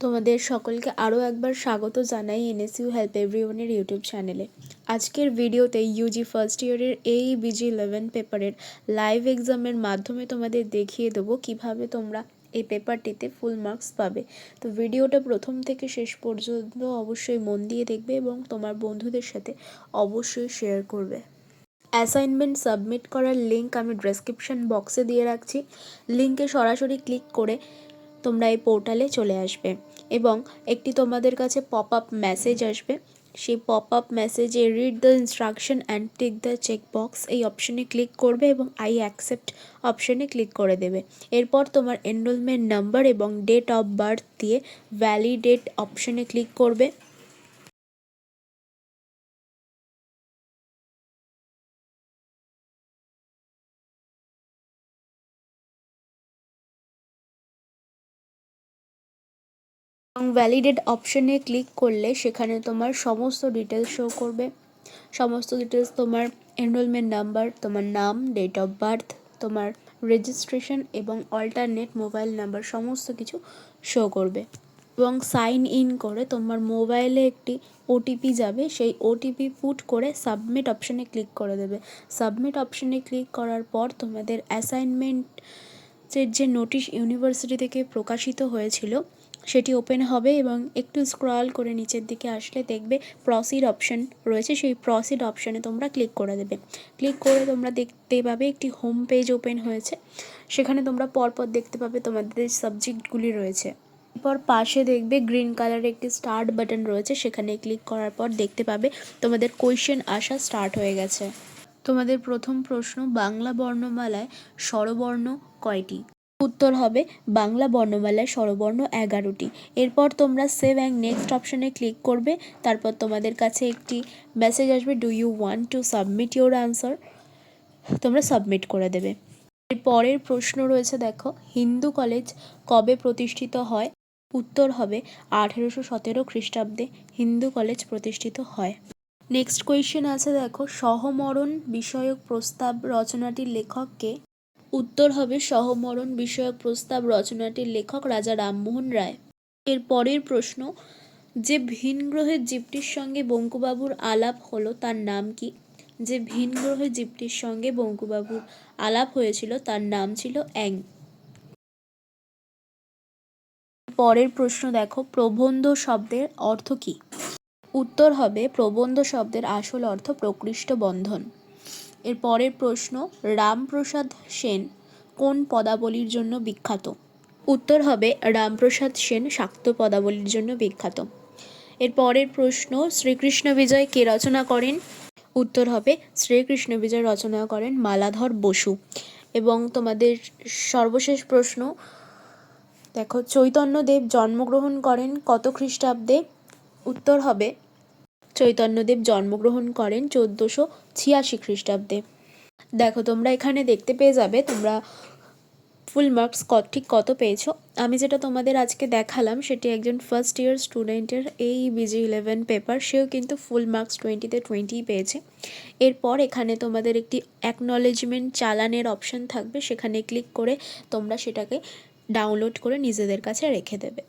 তোমাদের সকলকে আরও একবার স্বাগত জানাই এনএসইউ হেল্প এভরিওয়ানের ইউটিউব চ্যানেলে আজকের ভিডিওতে ইউজি ফার্স্ট ইয়ারের এই বিজি ইলেভেন পেপারের লাইভ এক্সামের মাধ্যমে তোমাদের দেখিয়ে দেবো কীভাবে তোমরা এই পেপারটিতে ফুল মার্কস পাবে। তো ভিডিওটা প্রথম থেকে শেষ পর্যন্ত অবশ্যই মন দিয়ে দেখবে এবং তোমার বন্ধুদের সাথে অবশ্যই শেয়ার করবে। অ্যাসাইনমেন্ট সাবমিট করার লিঙ্ক আমি ডেসক্রিপশন বক্সে দিয়ে রাখছি। লিঙ্কে সরাসরি ক্লিক করে তোমরা এই পোর্টালে চলে আসবে এবং একটি তোমাদের কাছে পপ আপ মেসেজ আসবে। সেই পপ আপ মেসেজে read the instruction and tick the check box এই অপশনে ক্লিক করবে এবং আই অ্যাকসেপ্ট অপশনে ক্লিক করে দেবে। এরপর তোমার এনরোলমেন্ট নাম্বার এবং ডেট অফ বার্থ দিয়ে ভ্যালিডেট অপশনে ক্লিক করবে। এবং ভ্যালিডেট অপশনে ক্লিক করলে সেখানে তোমার সমস্ত ডিটেলস শো করবে। সমস্ত ডিটেলস তোমার এনরোলমেন্ট নাম্বার তোমার নাম ডেট অফ বার্থ তোমার রেজিস্ট্রেশন এবং অল্টারনেট মোবাইল নাম্বার সমস্ত কিছু শো করবে। এবং সাইন ইন করে তোমার মোবাইলে একটি ওটিপি যাবে, সেই ওটিপি পুট করে সাবমিট অপশানে ক্লিক করে দেবে। সাবমিট অপশানে ক্লিক করার পর তোমাদের অ্যাসাইনমেন্টের যে নোটিশ ইউনিভার্সিটি থেকে প্রকাশিত হয়েছিল সেটি ওপেন হবে এবং একটু স্ক্রল করে নিচের দিকে আসলে দেখবে প্রসিড অপশান রয়েছে। সেই প্রসিড অপশানে তোমরা ক্লিক করে দেবে। ক্লিক করে তোমরা দেখতে পাবে একটি হোম পেজ ওপেন হয়েছে। সেখানে তোমরা পরপর দেখতে পাবে তোমাদের সাবজেক্টগুলি রয়েছে। এরপর পাশে দেখবে গ্রিন কালারের একটি স্টার্ট বাটন রয়েছে। সেখানে ক্লিক করার পর দেখতে পাবে তোমাদের কোয়েশ্চেন আসা স্টার্ট হয়ে গেছে। তোমাদের প্রথম প্রশ্ন, বাংলা বর্ণমালায় স্বরবর্ণ কয়টি? উত্তর হবে বাংলা বর্ণমালায় স্বরবর্ণ এগারোটি। এরপর তোমরা সেভ অ্যান্ড নেক্সট অপশানে ক্লিক করবে। তারপর তোমাদের কাছে একটি মেসেজ আসবে do you want to submit your answer তোমরা সাবমিট করে দেবে। এর পরের প্রশ্ন রয়েছে, দেখো, হিন্দু কলেজ কবে প্রতিষ্ঠিত হয়? উত্তর হবে আঠেরোশো সতেরো খ্রিস্টাব্দে হিন্দু কলেজ প্রতিষ্ঠিত হয়। নেক্সট কোয়েশ্চেন আছে, দেখো, সহমরণ বিষয়ক প্রস্তাব রচনাটির লেখককে উত্তর হবে সহমরণ বিষয়ক প্রস্তাব রচনাটির লেখক রাজা রামমোহন রায়। এর পরের প্রশ্ন, যে ভিন গ্রহের জীবটির সঙ্গে বঙ্কুবাবুর আলাপ হলো তার নাম কি? যে ভিন গ্রহের জীবটির সঙ্গে বঙ্কুবাবুর আলাপ হয়েছিল তার নাম ছিল অ্যাং। পরের প্রশ্ন দেখো, প্রবন্ধ শব্দের অর্থ কী? উত্তর হবে, প্রবন্ধ শব্দের আসল অর্থ প্রকৃষ্ট বন্ধন। এর পরের প্রশ্ন, রামপ্রসাদ সেন কোন পদাবলীর জন্য বিখ্যাত? উত্তর হবে, রামপ্রসাদ সেন শাক্ত পদাবলীর জন্য বিখ্যাত। এর পরের প্রশ্ন, শ্রীকৃষ্ণ বিজয় কে রচনা করেন? উত্তর হবে, শ্রীকৃষ্ণ বিজয় রচনা করেন মালাধর বসু। এবং তোমাদের সর্বশেষ প্রশ্ন, দেখো, চৈতন্যদেব জন্মগ্রহণ করেন কত খ্রিস্টাব্দে? উত্তর হবে চৈতন্যদেব জন্মগ্রহণ করেন চোদ্দোশো ছিয়াশি খ্রিস্টাব্দে। দেখো, তোমরা এখানে দেখতে পেয়ে যাবে তোমরা ফুল মার্কস ক ঠিক কত পেয়েছ। আমি যেটা তোমাদের আজকে দেখালাম, সেটি একজন ফার্স্ট ইয়ার স্টুডেন্টের এই বিজি ইলেভেন পেপার সেও কিন্তু ফুল মার্কস টোয়েন্টিতে টোয়েন্টিই পেয়েছে। এরপর এখানে তোমাদের একটি অ্যাকনলেজমেন্ট চালানের অপশান থাকবে, সেখানে ক্লিক করে তোমরা সেটাকে ডাউনলোড করে নিজেদের কাছে রেখে দেবে।